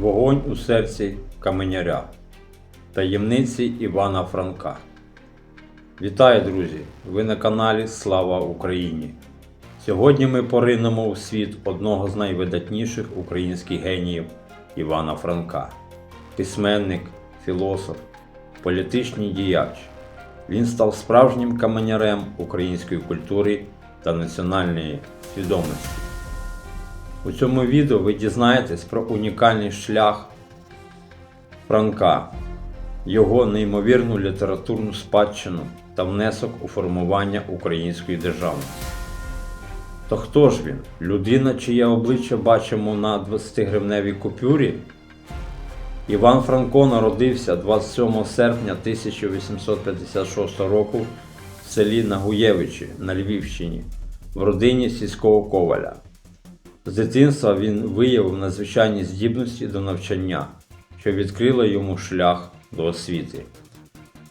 Вогонь у серці каменяря. Таємниці Івана Франка. Вітаю, друзі! Ви на каналі Слава Україні! Сьогодні ми поринемо у світ одного з найвидатніших українських геніїв Івана Франка. Письменник, філософ, політичний діяч. Він став справжнім каменярем української культури та національної свідомості. У цьому відео ви дізнаєтесь про унікальний шлях Франка, його неймовірну літературну спадщину та внесок у формування української державності. То хто ж він? Людина, чиє обличчя бачимо на 20-гривневій купюрі? Іван Франко народився 27 серпня 1856 року в селі Нагуєвичі на Львівщині в родині сільського коваля. З дитинства він виявив надзвичайні здібності до навчання, що відкрило йому шлях до освіти.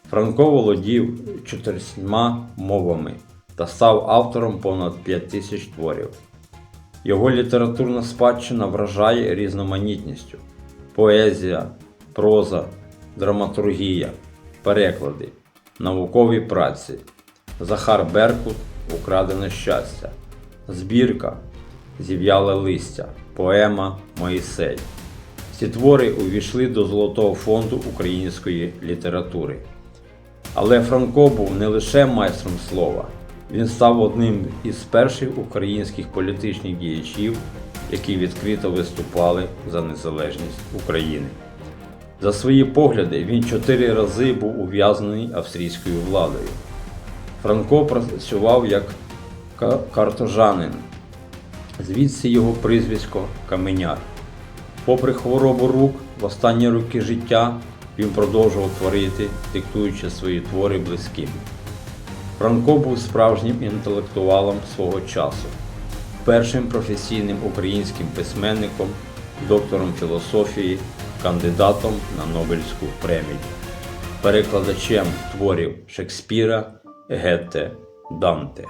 Франко володів чотирма мовами та став автором понад 5 тисяч творів. Його літературна спадщина вражає різноманітністю: поезія, проза, драматургія, переклади, наукові праці, Захар Беркут Украдене щастя, збірка Зів'яле листя, поема Моїсей. Ці твори увійшли до Золотого фонду української літератури. Але Франко був не лише майстром слова, він став одним із перших українських політичних діячів, які відкрито виступали за незалежність України. За свої погляди він чотири рази був ув'язнений австрійською владою. Франко працював як картожанин, звідси його прізвисько Каменяр. Попри хворобу рук, в останні роки життя він продовжував творити, диктуючи свої твори близьким. Франко був справжнім інтелектуалом свого часу, першим професійним українським письменником, доктором філософії, кандидатом на Нобелівську премію, перекладачем творів Шекспіра, Гетте, Данте.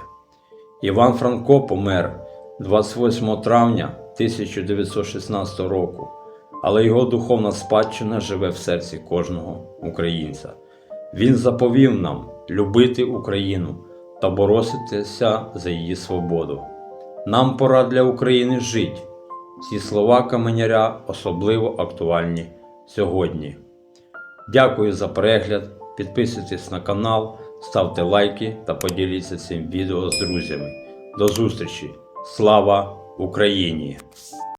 Іван Франко помер 28 травня 1916 року, але його духовна спадщина живе в серці кожного українця. Він заповів нам любити Україну та боротися за її свободу. Нам пора для України жить. Ці слова каменяря особливо актуальні сьогодні. Дякую за перегляд. Підписуйтесь на канал, ставте лайки та поділіться цим відео з друзями. До зустрічі! Слава Україні!